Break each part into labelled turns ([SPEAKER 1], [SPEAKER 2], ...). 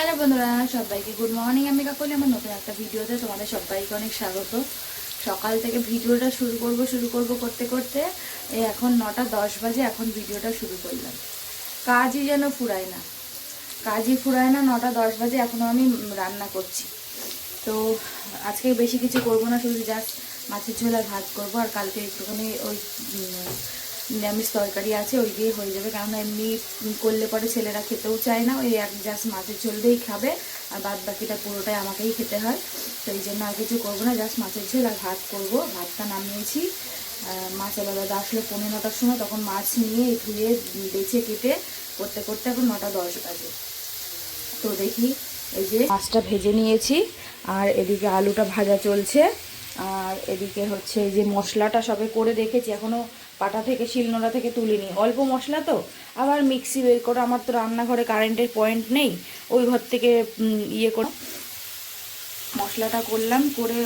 [SPEAKER 1] Hello বন্ধুরা, সবাইকে good morning আমি কাকলি, আমার নতুন একটা ভিডিওতে তোমাদের সবাইকে অনেক স্বাগত। সকাল থেকে ভিডিওটা শুরু করব শুরু করব করতে করতে। এখন নটা দশ বাজে, এখন ভিডিওটা শুরু করলাম। কাজই যেন ফুরায় না। কাজই ফুরায় না, নটা দশ বাজে এখনও আমি রান্না করছি। তো আজকে বেশি কিছু করব না, শুধু জাস্ট মাছের ঝোল ভাত করব। আর কালকে একটুখানি ওই নিরামিষ তরকারি আছে, ওই দিয়ে হয়ে যাবে। কারণ এমনি করলে পরে ছেলেরা খেতেও চায় না, ওই এক জাস্ট মাছের ঝোল দিয়েই খাবে, আর বাদ বাকিটা পুরোটাই আমাকেই খেতে হয়। তো এই জন্য আর কিছু করব না জাস্ট মাছের ঝোল আর ভাত করব। ভাতটা নামিয়েছি। মাছের মাছ আলাদা আসলে পনেরো নটার সময় তখন মাছ নিয়ে ধুয়ে, বেছে কেটে করতে করতে এখন নটা দশ বাজে। তো দেখি, এই যে মাছটা ভেজে নিয়েছি, আর এদিকে আলুটা ভাজা চলছে। আর এদিকে হচ্ছে যে মশলাটা সবে করে রেখেছি এখনও পাটা থেকে, শিলনোড়া থেকে তুলিনি। অল্প মশলা তো, আবার মিক্সি বের করে, আমার তো রান্নাঘরে কারেন্টের পয়েন্ট নেই, ওই ঘর থেকে ইয়ে করে মশলাটা করলাম, করে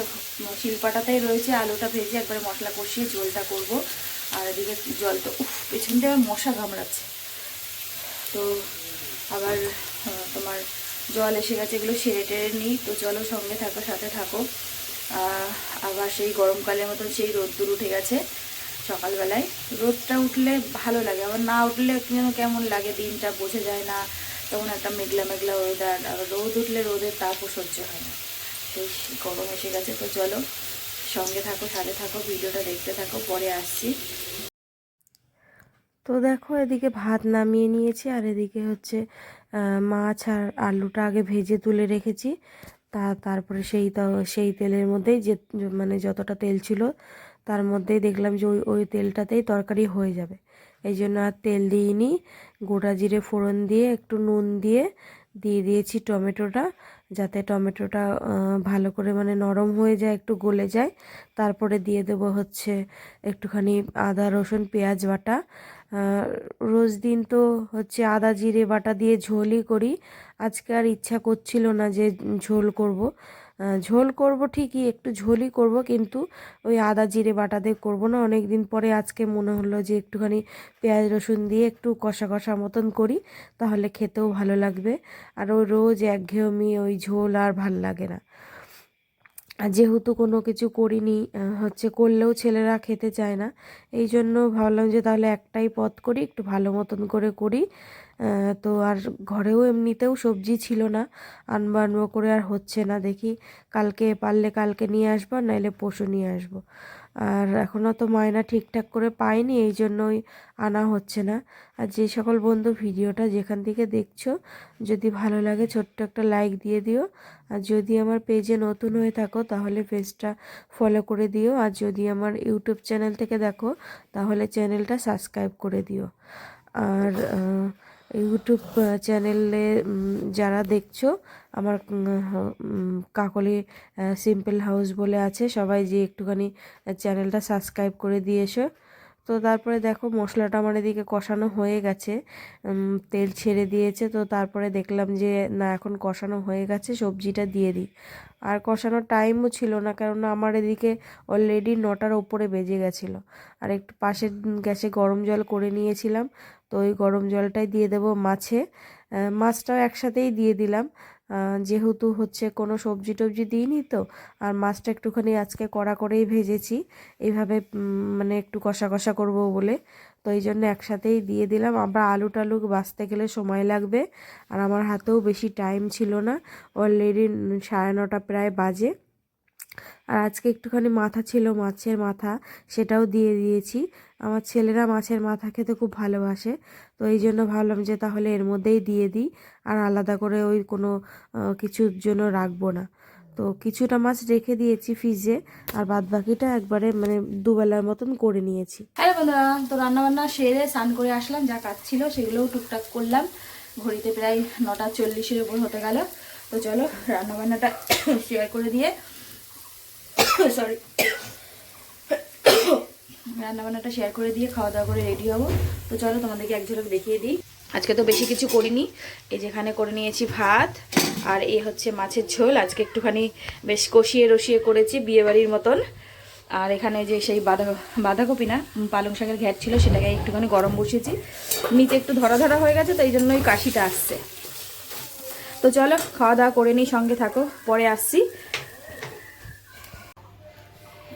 [SPEAKER 1] শিলপাটাতেই রয়েছে, আলুটা ভেজে একবারে মশলা কষিয়ে ঝোলটা করব। আর এদিকে জলটা উফ, পেছন দিয়ে আবার মশা কামড়াচ্ছে তো আবার তোমার জল এসে গেছে, এগুলো সেরে টেরে নিই, তো চলো সঙ্গে থাকো, সাথে থাকো। আবার সেই গরমকালের মতন সেই রোদ্দুর উঠে গেছে সকালবেলায়। রোদটা উঠলে ভালো লাগে, আবার না উঠলে যেন কেমন লাগে, দিনটা বোঝা যায় না, তখন একটা মেঘলা মেঘলা ওয়েদার আবার রোদ উঠলে রোদের তাপও সহ্য হয় না। সেই গরম এসে গেছে, তো চলো সঙ্গে থাকো, সাথে থাকো, ভিডিওটা দেখতে থাকো, পরে আসছি।
[SPEAKER 2] তো দেখো, এদিকে ভাত নামিয়ে নিয়েছি, আর এদিকে হচ্ছে মাছ আর আলুটা আগে ভেজে তুলে রেখেছি। তা তারপরে সেই সেই তেলের মধ্যেই যে মানে যতটা তেল ছিল, তার মধ্যেই দেখলাম যে ওই ওই তেলটাতেই তরকারি হয়ে যাবে। এই জন্য আর তেল দিইনি। গোটা জিরে ফোড়ন দিয়ে, একটু নুন দিয়ে দিয়ে দিয়েছি টমেটোটা, যাতে টমেটোটা ভালো করে মানে নরম হয়ে যায়, একটু গলে যায়। তারপরে দিয়ে দেবো হচ্ছে একটুখানি আদা, রসুন, পেঁয়াজ বাটা রোজ দিন তো হচ্ছে আদা, জিরে, বাটা দিয়ে ঝোলই করি। আজকে আর ইচ্ছা করছিল না যে ঝোল করব। ঝোল করব ঠিকই, একটু ঝোলই করব কিন্তু ওই আদা, জিরে, বাটা দিয়ে করব না। অনেক দিন পরে আজকে মনে হলো যে একটুখানি পেঁয়াজ, রসুন দিয়ে একটু কষা কষা মতন করি, তাহলে খেতেও ভালো লাগবে। আর ওই রোজ একঘেয়েমি ওই ঝোল আর ভালো লাগে না। যেহেতু কোনো কিছু করিনি হচ্ছে করলেও ছেলেরা খেতে চায় না। এই জন্য ভাবলাম যে তাহলে একটাই পথ করি, একটু ভালো মতন করে করি। তো আর ঘরেও এমনিতেও সবজি ছিল না। আনব আনব করে আর হচ্ছে না। দেখি কালকে পারলে কালকে নিয়ে আসব নাইলে পরশু নিয়ে আসব। আর এখনও তো ময়না ঠিকঠাক করে পাইনি এই জন্যই আনা হচ্ছে না। আর যে সকল বন্ধু ভিডিওটা যেখান থেকে দেখছ, যদি ভালো লাগে ছোট্ট একটা লাইক দিয়ে দিও। আর যদি আমার পেজে নতুন হয়ে থাকো, তাহলে পেজটা ফলো করে দিও। আর যদি আমার ইউটিউব চ্যানেল থেকে দেখো, তাহলে চ্যানেলটা সাবস্ক্রাইব করে দিও। আর ইউটিউব চ্যানেলে যারা দেখছ, আমার কাকলি সিম্পল হাউস বলে আছে, সবাই যে একটুখানি চ্যানেলটা সাবস্ক্রাইব করে দিয়ে এসো। তো তারপরে দেখো, মশলাটা আমার এদিকে কষানো হয়ে গেছে তেল ছেড়ে দিয়েছে, তো তারপরে দেখলাম যে, না, এখন কষানো হয়ে গেছে, সবজিটা দিয়ে দিই। আর কষানোর টাইমও ছিল না কারণ আমার এদিকে অলরেডি নটার ওপরে বেজে গেছিল। আর একটু পাশের গ্যাসে গরম জল করে নিয়েছিলাম তো ওই গরম জলটাই দিয়ে দেবো মাছে। মাছটাও একসাথেই দিয়ে দিলাম। যেহেতু হচ্ছে কোনো সবজি টবজি দিইনি তো, আর মাছটা একটুখানি আজকে কড়া করেই ভেজেছি। এইভাবে মানে একটু কষা কষা করব বলে। তো এই জন্য একসাথেই দিয়ে দিলাম। আমরা আলু টালু বাছতে গেলে সময় লাগবে, আর আমার হাতেও বেশি টাইম ছিল না। অলরেডি সাড়ে নটা প্রায় বাজে। আর আজকে একটুখানি মাথা ছিল মাছের মাথা, সেটাও দিয়ে দিয়েছি। আমার ছেলেরা মাছের মাথা খেতে খুব ভালোবাসে, তো এই জন্য ভাবলাম যে তাহলে এর মধ্যেই দিয়ে দিই, আর আলাদা করে ওই কোনো কিছুর জন্য রাখব না। তো কিছুটা মাছ রেখে দিয়েছি ফ্রিজে, আর বাদ বাকিটা একবারে মানে দুবেলার মতন করে নিয়েছি।
[SPEAKER 1] হ্যালো বন্ধুরা, তো রান্নাবান্না সেরে স্নান করে আসলাম, যা কাজ ছিল সেগুলোও টুকটাক করলাম। ঘড়িতে প্রায় নটা চল্লিশের উপর হতে গেল, তো চলো রান্নাবান্নাটা শেয়ার করে দিয়ে সরি রান্নাবান্নাটা শেয়ার করে দিয়ে খাওয়া দাওয়া করে রেডি হব। তো চলো তোমাদেরকে এক ঝলক দেখিয়ে দিই। আজকে তো বেশি কিছু করিনি। এই যেখানে করে নিয়েছি ভাত, আর এই হচ্ছে মাছের ঝোল। আজকে একটুখানি বেশ কষিয়ে রসিয়ে করেছি বিয়েবাড়ির মতন। আর এখানে যে সেই বাঁধা, বাঁধাকপি না পালং শাকের ঘ্যাট ছিল, সেটাকে একটুখানি গরম বসিয়েছি। নিচে একটু ধরা ধরা হয়ে গেছে তো এই জন্যই কাশিটা আসছে। তো চলো খাওয়া দাওয়া করে নিই, সঙ্গে থাকো। পরে আসছি।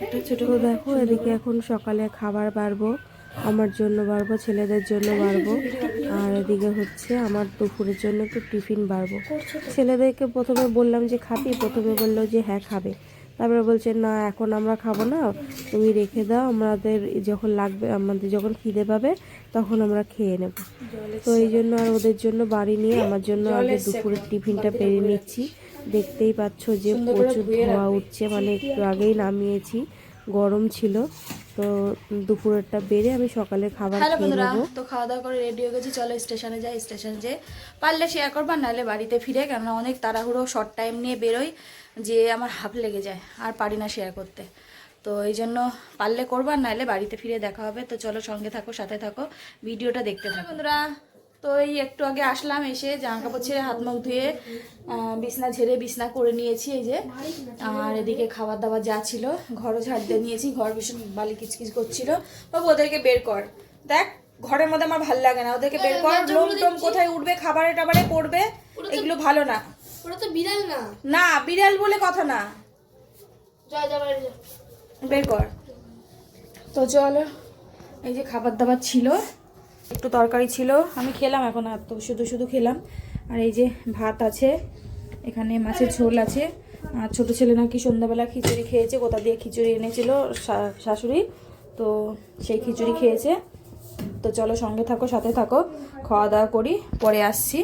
[SPEAKER 2] একটা ছোট দেখো, এদিকে এখন সকালে খাবার বাড়বো, আমার জন্য বাড়বো, ছেলেদের জন্য বাড়বো, আর এদিকে হচ্ছে আমার দুপুরের জন্য একটু টিফিন বাড়বো। ছেলেদেরকে প্রথমে বললাম যে খাবি, প্রথমে বলল যে হ্যাঁ খাবে। তারপরে বলছে, না, এখন আমরা খাব না, তুমি রেখে দাও, আমাদের যখন লাগবে, আমাদের যখন খিদে পাবে, তখন আমরা খেয়ে নেব। তো এই জন্য আর ওদের জন্য বাড়ি নিয়ে, আমার জন্য আগে দুপুরের টিফিনটা পেরে নিচ্ছি। দেখতেই পাচ্ছ যে প্রচুর ধোয়া উঠছে মানে একটু আগেই নামিয়েছি গরম ছিল। তো দুপুরেরটা বেড়ে আমি সকালে খাবার
[SPEAKER 1] হ্যালো
[SPEAKER 2] খেয়ে
[SPEAKER 1] বন্ধুরা তো খাওয়া দাওয়া করে রেডি হয়ে গেছি। চলো স্টেশনে যাই স্টেশনে যে পারলে শেয়ার করবা নাহলে বাড়িতে ফিরে কেননা অনেক তাড়াহুড়ো শর্ট টাইম নিয়ে বেরোই যে আমার হাফ লেগে যায় আর পারি না শেয়ার করতে। তো এই জন্য পারলে করবা নাহলে বাড়িতে ফিরে দেখা হবে। তো চলো সঙ্গে থাকো সাথে থাকো ভিডিওটা দেখতে থাকো। বন্ধুরা তো এই একটু আগে আসলাম এসে জামা কাপড় ছেড়ে হাত মুখ ধুয়ে বিছনা ঝেড়ে বিছনা করে নিয়েছি এই যে। আর এদিকে খাবার দাবার যা ছিল ঘরও ঝাড় দিয়ে নিয়েছি ঘর ভীষণ বালি কিচকিচ করছিল। বাবু ওদেরকে বের কর। দেখ ঘরের মধ্যে আমার ভালো লাগে না। ওদেরকে বের কর লোম টোম কোথায় উঠবে খাবারে টাবারে পড়বে এগুলো ভালো না।
[SPEAKER 3] ওটা তো বিড়াল না।
[SPEAKER 1] না বিড়াল বলে কথা না। বের কর। তো চলো এই যে খাবার দাবার ছিল একটু তরকারি ছিল। আমি খেলাম এখন আর তো শুধু শুধু খেলাম। আর এই যে ভাত আছে, এখানে মাছের ঝোল আছে। আর ছোটো ছেলে নাকি সন্ধ্যাবেলা খিচুড়ি খেয়েছে কোথা দিয়ে খিচুড়ি এনেছিল শাশুড়ি। তো সেই খিচুড়ি খেয়েছে। তো চলো সঙ্গে থাকো, সাথে থাকো, খাওয়া দাওয়া করি, পরে আসছি।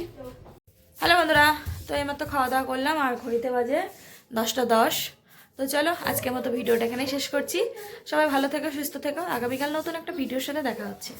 [SPEAKER 1] হ্যালো বন্ধুরা, তো এইমাত্র খাওয়া দাওয়া করলাম, আর ঘড়িতে বাজে দশটা দশ। তো চলো আজকের মতো ভিডিওটা এখানেই শেষ করছি। সবাই ভালো থেকো, সুস্থ থেকো। আগামীকাল নতুন একটা ভিডিওর সাথে দেখা হচ্ছে।